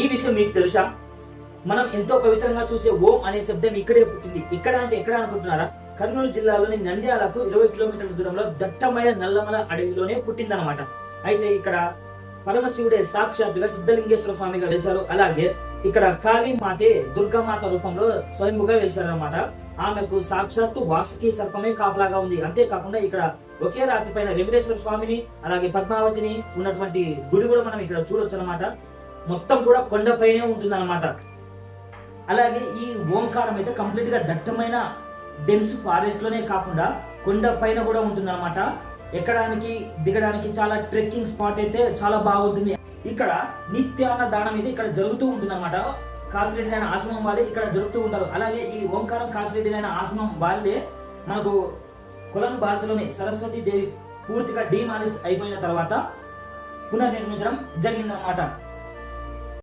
ఈ విషయం మీకు తెలుసా? మనం ఎంతో పవిత్రంగా చూసే ఓం అనే శబ్దం ఇక్కడే పుట్టింది. ఇక్కడ అంటే ఎక్కడ అనుకుంటున్నారా? కర్నూలు జిల్లాలోని నంద్యాలకు ఇరవై కిలోమీటర్ల దూరంలో దట్టమైన నల్లమల అడవిలోనే పుట్టిందనమాట అయితే ఇక్కడ పరమశివుడే సాక్షాత్తుగా సిద్ధలింగేశ్వర స్వామిగా వెలిచారు. అలాగే ఇక్కడ కాళీ మాతే దుర్గామాత రూపంలో స్వయంభుగా వెలిచారనమాట ఆమెకు సాక్షాత్తు వాసుకి సర్పమే కాపలాగా ఉంది. అంతేకాకుండా ఇక్కడ ఒకే రాత్రి పైన వెంకటేశ్వర స్వామిని అలాగే పద్మావతిని ఉన్నటువంటి గుడి కూడా మనం ఇక్కడ చూడొచ్చు అనమాట మొత్తం కూడా కొండపైనే ఉంటుంది అలాగే ఈ ఓంకారం అయితే కంప్లీట్గా దట్టమైన డెన్స్ ఫారెస్ట్లోనే కాకుండా కొండ పైన కూడా ఉంటుందన్నమాట. ఎక్కడానికి దిగడానికి చాలా ట్రెక్కింగ్ స్పాట్ అయితే చాలా బాగుంటుంది. ఇక్కడ నిత్యాన్న దానం అయితే ఇక్కడ జరుగుతూ ఉంటుంది అనమాట కాసిరెడ్డి అయిన ఆశ్రమం వాళ్ళే ఇక్కడ జరుగుతూ ఉంటారు. అలాగే ఈ ఓంకారం కాసిరెడ్డి అయిన ఆశ్రమం వాళ్ళే మనకు కొలం భారత్లోని సరస్వతి దేవి పూర్తిగా డిమాలిస్ అయిపోయిన తర్వాత పునర్నిర్మించడం జరిగిందనమాట